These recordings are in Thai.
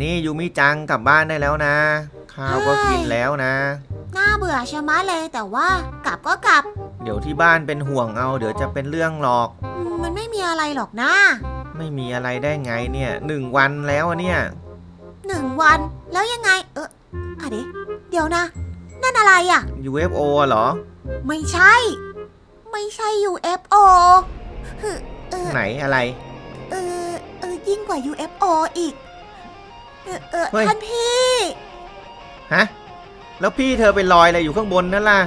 นี่ยูมิจังกลับบ้านได้แล้วนะ ข้าวก็กินแล้วนะ น่าเบื่อชะมัดเลยแต่ว่ากลับก็กลับเดี๋ยวที่บ้านเป็นห่วงเอา เดี๋ยวจะเป็นเรื่องหรอก อืมมันไม่มีอะไรหรอกนะไม่มีอะไรได้ไงเนี่ยหนึ่งวันแล้วอะเนี่ย หนึ่งวันแล้วยังไง เอออะเดยวเดี๋ยวนะ นั่นอะไรอะ UFO เหรอ ไม่ใช่ ไม่ใช่ UFO ฮึเออไหนอะไร เออเออยิ่งกว่า UFO อีก เออเออเฮ้ย ท่านพี่ ฮะ แล้วพี่เธอไปลอยอะไรอยู่ข้างบนนั่นล่ะ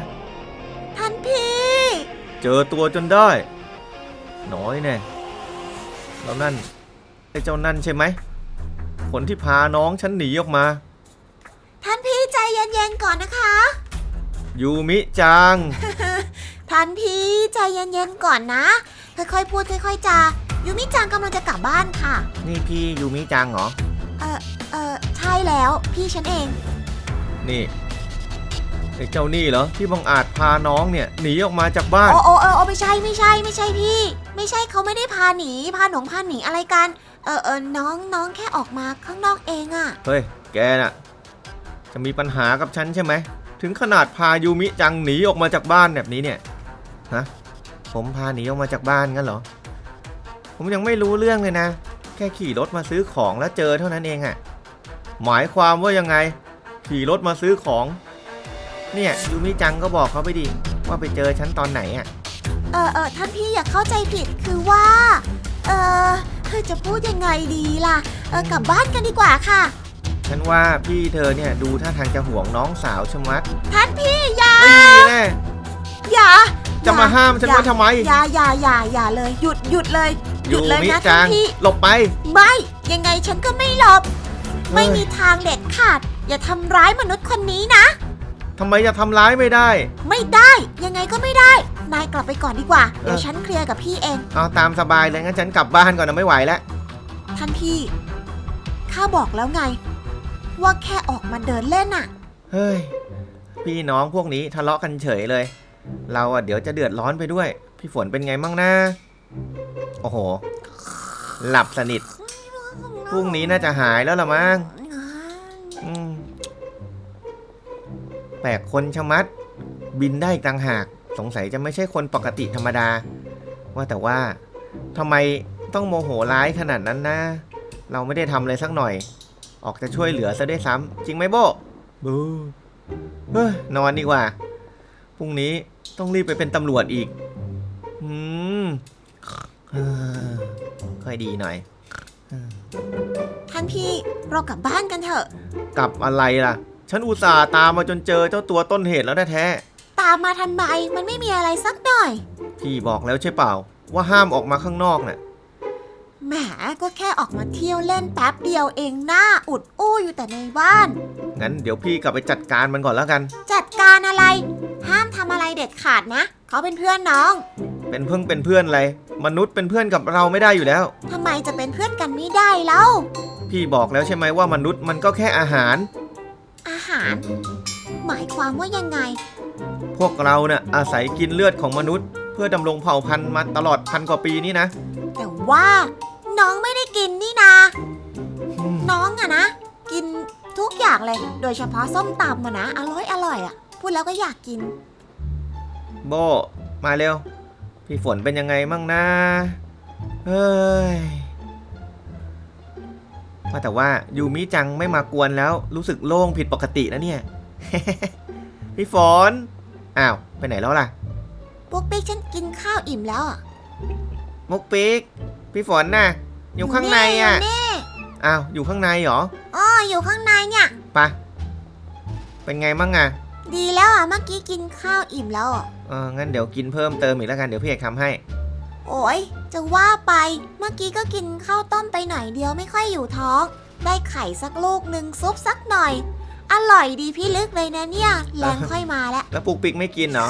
ท่านพี่ เจอตัวจนได้ น้อยแน่แล้วนั่นไอ้เจ้านั่นใช่ไหม คนที่พาน้องฉันหนีออกมา ท่านพี่ใจเย็นๆก่อนนะคะ ยูมิจัง ท่านพี่ใจเย็นๆก่อนนะ ค่อยๆพูดค่อยๆจายูมิจังกำลังจะกลับบ้านค่ะ นี่พี่ยูมิจังเหรอ เออเออใช่แล้วพี่ฉันเอง นี่ไอ้เจ้านี่เหรอที่บังอาจพาน้องเนี่ยหนีออกมาจากบ้าน โอ้โอ้เออโอ้ไม่ใช่ไม่ใช่ไม่ใช่พี่ ไม่ใช่เขาไม่ได้พาหนีพาหนงพาหนีอะไรกัน เออเออน้องน้องแค่ออกมาข้างนอกเองอะเฮ้ยแกน่ะ จะมีปัญหากับฉันใช่ไหม ถึงขนาดพายูมิจังหนีออกมาจากบ้านแบบนี้เนี่ยฮะผมพาหนีออกมาจากบ้านงั้นเหรอ ผมยังไม่รู้เรื่องเลยนะ แค่ขี่รถมาซื้อของแล้วเจอเท่านั้นเองอะหมายความว่ายังไง ขี่รถมาซื้อของ เนี่ยยูมิจังก็บอกเขาไปดิว่าไปเจอฉันตอนไหนอะเออเออท่านพี่อย่าเข้าใจผิดคือว่า เออจะพูดยังไงดีล่ะ เออกลับบ้านกันดีกว่าค่ะ ฉันว่าพี่เธอเนี่ยดูท่าทางจะห่วงน้องสาวชะมัด ท่านพี่อย่าเอ้ยแน่อย่า จะมาห้ามฉันอย่ว่าทำไม อย่าอย่าอย่าอย่าเลย หยุดหยุดเลย หยุดเลยมินะจัท่านงพี่ หลบไป ไม่ ยังไงฉันก็ไม่หลบเฮ้ยไม่มีทางเด็ดขาด อย่าทำร้ายมนุษย์คนนี้นะ ทำไมจะทำร้ายไม่ได้ ไม่ได้ ยังไงก็ไม่ได้ นายกลับไปก่อนดีกว่า เดี๋ยวเออฉันเคลียร์กับพี่เอง เอาตามสบายเลยงั้นฉันกลับบ้านก่อนนะไม่ไหวแล้ว ท่านพี่ ข้าบอกแล้วไง ว่าแค่ออกมาเดินเล่นน่ะเฮ้ย พี่น้องพวกนี้ทะเลาะกันเฉยเลย เราอะเดี๋ยวจะเดือดร้อนไปด้วย พี่ฝนเป็นไงมั่งนะ โอ้โห หลับสนิท พรุ่งนี้น่าจะหายแล้วละมั้งอืมแปลกคนชะมัด บินได้อีกต่างหาก สงสัยจะไม่ใช่คนปกติธรรมดา ว่าแต่ว่าทำไมต้องโมโหร้ายขนาดนั้นนะ เราไม่ได้ทำอะไรสักหน่อย ออกจะช่วยเหลือซะด้วยซ้ำจริงไหมโบบูเฮ้ยนอนดีกว่า พรุ่งนี้ต้องรีบไปเป็นตำรวจอีก อืมเออ ค่อยดีหน่อย ท่านพี่เรากลับบ้านกันเถอะ กลับอะไรล่ะ ฉันอุตส่าห์ตามมาจนเจอเจ้าตัวต้นเหตุแล้วแท้ตามมาทันใบมันไม่มีอะไรสักหน่อย ๆพี่บอกแล้วใช่เปล่า ว่าห้ามออกมาข้างนอกน่ะ แหมก็แค่ออกมาเที่ยวเล่นแป๊บเดียวเองหน้าอุดอู้อยู่แต่ในบ้าน งั้นเดี๋ยวพี่กลับไปจัดการมันก่อนแล้วกัน จัดการอะไร ห้ามทำอะไรเด็ดขาดนะ เขาเป็นเพื่อนน้อง เป็นเพิ่งเป็นเพื่อนอะไร มนุษย์เป็นเพื่อนกับเราไม่ได้อยู่แล้ว ทำไมจะเป็นเพื่อนกันไม่ได้เล่าพี่บอกแล้วใช่ไหมว่ามนุษย์มันก็แค่อาหาร อาหาร หมายความว่ายังไง พวกเราเนี่ยอาศัยกินเลือดของมนุษย์ เพื่อดำรงเผ่าพันธุ์มาตลอดพันกว่าปีนี่นะแต่ว่า น้องไม่ได้กินนี่นา อืมน้องอะนะ กินทุกอย่างเลย โดยเฉพาะส้มตำอะนะ อร่อยอร่อยอะพูดแล้วก็อยากกิน โบมาเร็ว พี่ฝนเป็นยังไงมั่งนะเฮ้ยว่าแต่ว่ายูมิจังไม่มากวนแล้ว รู้สึกโล่งผิดปกตินะเนี่ย พี่ฝนอ้าวไปไหนแล้วล่ะ พวกปิ๊กฉันกินข้าวอิ่มแล้วอะมุกปิ๊กพี่ฝนน่ะ อยู่ข้างในอะยู่นี่อ้าวอยู่ข้างในเหรอ อ๋ออยู่ข้างในเนี่ย ไปะเป็นไงมั่งอะ ดีแล้วอะเมื่อกี้กินข้าวอิ่มแล้วอะเอองั้นเดี๋ยวกินเพิ่มเติมอีกแล้วกันเดี๋ยวพี่เอกทำให้ โอ้ยจะว่าไปเมื่อกี้ก็กินข้าวต้มไปหน่อยเดียวไม่ค่อยอยู่ท้อง ได้ไข่สักลูกหนึ่งซุปสักหน่อย อร่อยดีพี่ลึกเลยนะเนี่ยแรงค่อยมาแล้วแล้วปุกปิกไม่กินเหรอ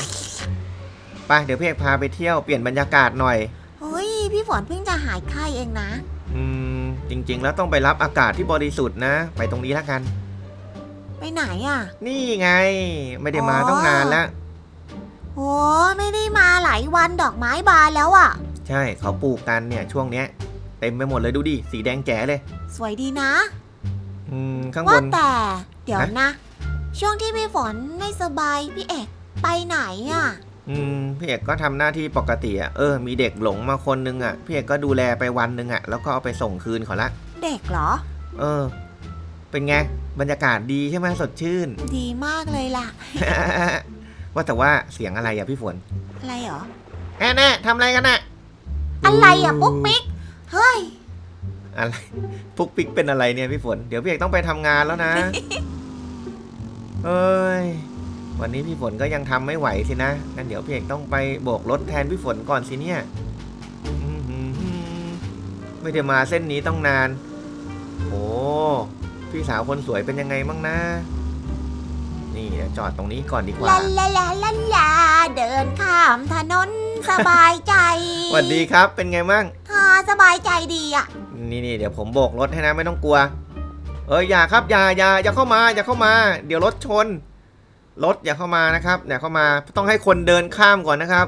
ไปเดี๋ยวพี่เอกพาไปเที่ยวเปลี่ยนบรรยากาศหน่อยเฮ้ยพี่ฝนเพิ่งจะหายไข้เองนะ อืมจริงๆ แล้วต้องไปรับอากาศที่บริสุทธิ์นะ ไปตรงนี้แล้วกัน ไปไหนอะ นี่ไง ไม่ได้มาอ๋อต้องนานแล้ว โอ้ไม่ได้มาหลายวันดอกไม้บานแล้วอะ ใช่เขาปลูกกันเนี่ยช่วงเนี้ยเต็มไปหมดเลยดูดิ สีแดงแจ๋เลย สวยดีนะ อืม ข้างบว่าน แต่ เดี๋ยวฮะ นะ ช่วงที่พี่ฝนไม่สบายพี่เอกไปไหนอะ อืมพี่เอกก็ทำหน้าที่ปกติอะเออมีเด็กหลงมาคนนึงอะพี่เอกก็ดูแลไปวันหนึ่งอะแล้วก็เอาไปส่งคืนเขาละ เด็กเหรอ เออ เป็นไง บรรยากาศดีใช่ไหมสดชื่น ดีมากเลยล่ะ ว่าแต่ว่าเสียงอะไรอะพี่ฝน อะไรเหรอ แน่แน่ทำอะไรกันน่ะ อะไรอะปุ๊กปิ๊ก เฮ้ย อะไรพุกปิกเป็นอะไรเนี่ยพี่ฝน เดี๋ยวพี่เอกต้องไปทำงานแล้วนะ เอ้ย วันนี้พี่ฝนก็ยังทำไม่ไหวสินะ งั้นเดี๋ยวพี่เอกต้องไปโบกรถแทนพี่ฝนก่อนสิเนี่ยอื้อหือไม่ได้มาเส้นนี้ต้องนาน โอ้ พี่สาวคนสวยเป็นยังไงบ้างนะ นี่เดี๋ยวจอดตรงนี้ก่อนดีกว่าลาลาลาลาลาเดินข้ามถนนสบายใจสวัสดีครับเป็นไงมั่งค่ะสบายใจดีอะ นี่นี่เดี๋ยวผมโบกรถให้นะไม่ต้องกลัว เอ้ยอย่าครับอย่าอย่าอย่าเข้ามาอย่าเข้ามา เดี๋ยวรถชน รถอย่าเข้ามานะครับอย่าเข้ามาต้องให้คนเดินข้ามก่อนนะครับ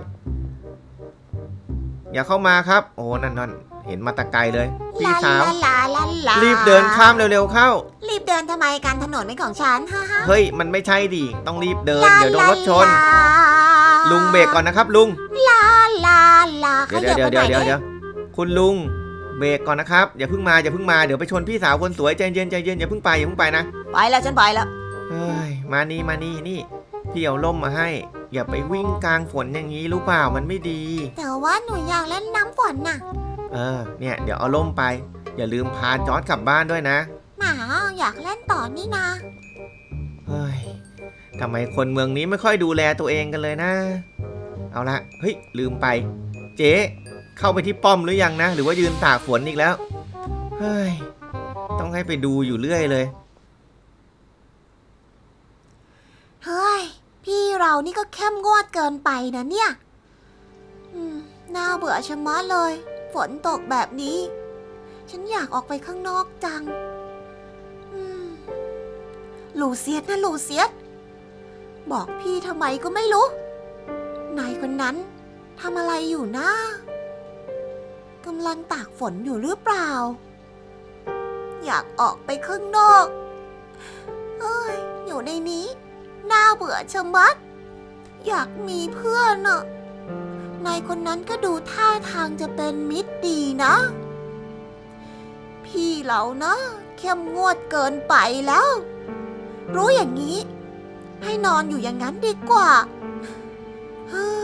อย่าเข้ามาครับ โอ้นั่นนั่นเห็นมาแตะไกลเลย พี่สาวลาลาลา ลารีบเดินข้ามเร็วๆเข้า รีบเดินทำไมการถนนเป็นของฉันฮ่าฮ่าเฮ้ย มันไม่ใช่ดิต้องรีบเดิน เดี๋ยวโดนรถชนลาลุงเบรกก่อนนะครับ ลุง ลาลาลาเดี๋ยวเดี๋ยวเดี๋ยวเดี๋ยวเดี๋ยวคุณลุงเบรกก่อนนะครับอย่าเพิ่งมาอย่าเพิ่งมาเดี๋ยวไปชนพี่สาวคนสวยใจเย็นใจเย็นอย่าเพิ่งไปอย่าเพิ่งไปนะไปแล้วฉันไปแล้วเฮ้ยมานี่มานี่นี่พี่เอาล่มมาให้ อย่าไปวิ่งกลางฝนอย่างนี้รู้เปล่ามันไม่ดี แต่ว่าหนูอยากเล่นน้ำฝนน่ะ เออเนี่ยเดี๋ยวเอาล่มไป อย่าลืมพาจอร์ดกลับบ้านด้วยนะ หมาอยากเล่นต่อนี่นะ เฮ้ยทำไมคนเมืองนี้ไม่ค่อยดูแลตัวเองกันเลยนะ เอาละเฮ้ยลืมไป เจ๊เข้าไปที่ป้อมหรือยังนะ หรือว่ายืนตากฝนอีกแล้ว เฮ้ย ต้องให้ไปดูอยู่เรื่อยเลย เฮ้ย พี่เรานี่ก็เข้มงวดเกินไปนะเนี่ย อืมน่าเบื่อชะมัดเลย ฝนตกแบบนี้ ฉันอยากออกไปข้างนอกจังอืมลูเซียสนะลูเซียสบอกพี่ทำไมก็ไม่รู้ นายคนนั้นทำอะไรอยู่นะกำลังตากฝนอยู่หรือเปล่า อยากออกไปข้างนอกเอ้ยอยู่ในนี้น่าเบื่อชะมัด อยากมีเพื่อนอะนายคนนั้นก็ดูท่าทางจะเป็นมิตรดีนะ พี่เรานะเข้มงวดเกินไปแล้ว รู้อย่างนี้ ให้นอนอยู่อย่างนั้นดีกว่าเฮ้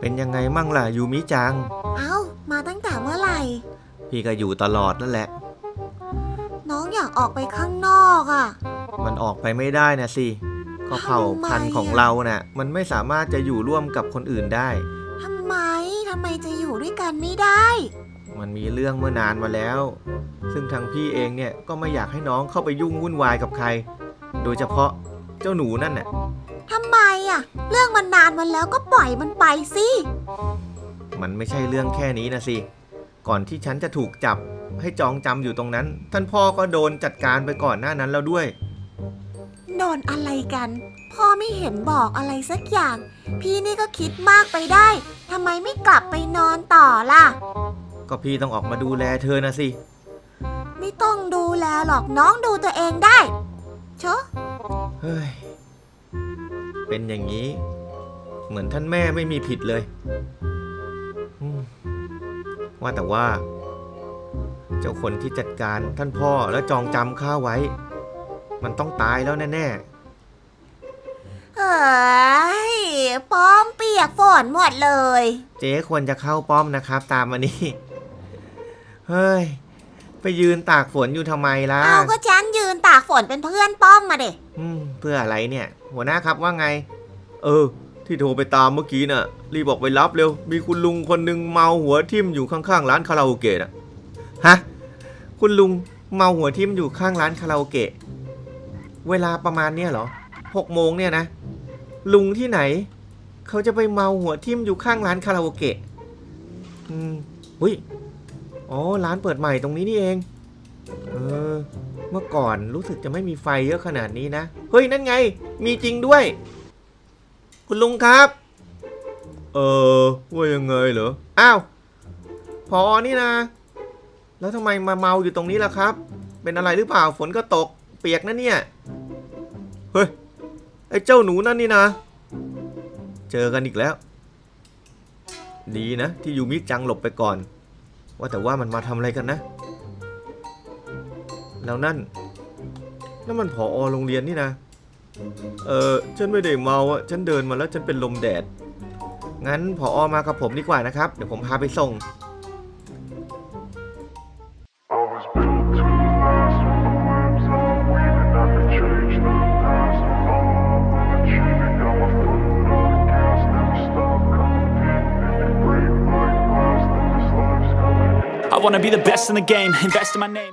เป็นยังไงมั่งล่ะยูมิจัง เอ้า มาตั้งแต่เมื่อไหร่ พี่ก็อยู่ตลอดนั่นแหละ น้องอยากออกไปข้างนอกอะ่ะ มันออกไปไม่ได้นะสิก็เผ่าพันธุ์ของเราน่ะ มันไม่สามารถจะอยู่ร่วมกับคนอื่นได้ ทำไมทำไมจะอยู่ด้วยกันไม่ได้ มันมีเรื่องเมื่อนานมาแล้ว ซึ่งทางพี่เองเนี่ยก็ไม่อยากให้น้องเข้าไปยุ่งวุ่นวายกับใคร โดยเฉพาะเจ้าหนูนั่นน่ะ ทำไมอะ่ะ เรื่องมันนานมาแล้วก็ปล่อยมันไปสิ มันไม่ใช่เรื่องแค่นี้นะสิ ก่อนที่ฉันจะถูกจับให้จองจำอยู่ตรงนั้น ท่านพ่อก็โดนจัดการไปก่อนหน้านั้นแล้วด้วย โดนอะไรกัน พ่อไม่เห็นบอกอะไรสักอย่าง พี่นี่ก็คิดมากไปได้ทำไมไม่กลับไปนอนต่อล่ะ ก็พี่ต้องออกมาดูแลเธอนะสิ ไม่ต้องดูแลหรอกน้องดูตัวเองได้เชอะเฮ้ย เป็นอย่างนี้ เหมือนท่านแม่ไม่มีผิดเลยอืมว่าแต่ว่า เจ้าคนที่จัดการท่านพ่อและจองจำข้าไว้ มันต้องตายแล้วแน่เฮ้ยป้อมเปียกฝนหมดเลยๆเจ๊ควรจะเข้าป้อมนะครับ ตามมานี่เฮ้ยไปยืนตากฝนอยู่ทำไมล่ะเอาก็ฉันยืนตากฝนเป็นเพื่อนป้อมมาเด็อืมเพื่ออะไรเนี่ย หัวหน้าครับว่าไง เออ ที่โทรไปตามเมื่อกี้น่ะ รีบบอกไปรับเร็ว มีคุณลุงคนหนึ่งเมาหัวทิ่มอยู่ข้างๆร้านคาราโอเกะนะฮะ คุณลุงเมาหัวทิ่มอยู่ข้างร้านคาราโอเกะ เวลาประมาณเนี้ยเหรอหกโมงเนี่ยนะ ลุงที่ไหน เขาจะไปเมาหัวทิ่มอยู่ข้างร้านคาราโอเกะ อืมอุ้ย อ๋อ ร้านเปิดใหม่ตรงนี้นี่เอง เออ เมื่อก่อนรู้สึกจะไม่มีไฟเยอะขนาดนี้นะ เฮ้ย นั่นไง มีจริงด้วย คุณลุงครับ เออว่ายังไงเหรอ อ้าว พอนี่นะ แล้วทำไมมาเมาอยู่ตรงนี้ล่ะครับ เป็นอะไรหรือเปล่า ฝนก็ตก เปียกนะเนี่ย เฮ้ย ไอ้เจ้าหนูนั่นนี่นะ เจอกันอีกแล้ว ดีนะ ที่ยูมิจังหลบไปก่อน ว่าแต่ว่ามันมาทำอะไรกันนะ แล้วนั่นนั่นมันผอโรงเรียนนี่นะ เออฉันไม่ได้เมาอะฉันเดินมาแล้วฉันเป็นลมแดด งั้นผอมากับผมดีกว่านะครับ เดี๋ยวผมพาไปส่ง I was built to last with the whims of the wind and I could change the past. I'm unachieving, got my foot on the gas, never stop competing. If you break my glass, then this life's coming. I wanna be the best in the game, invest in my name.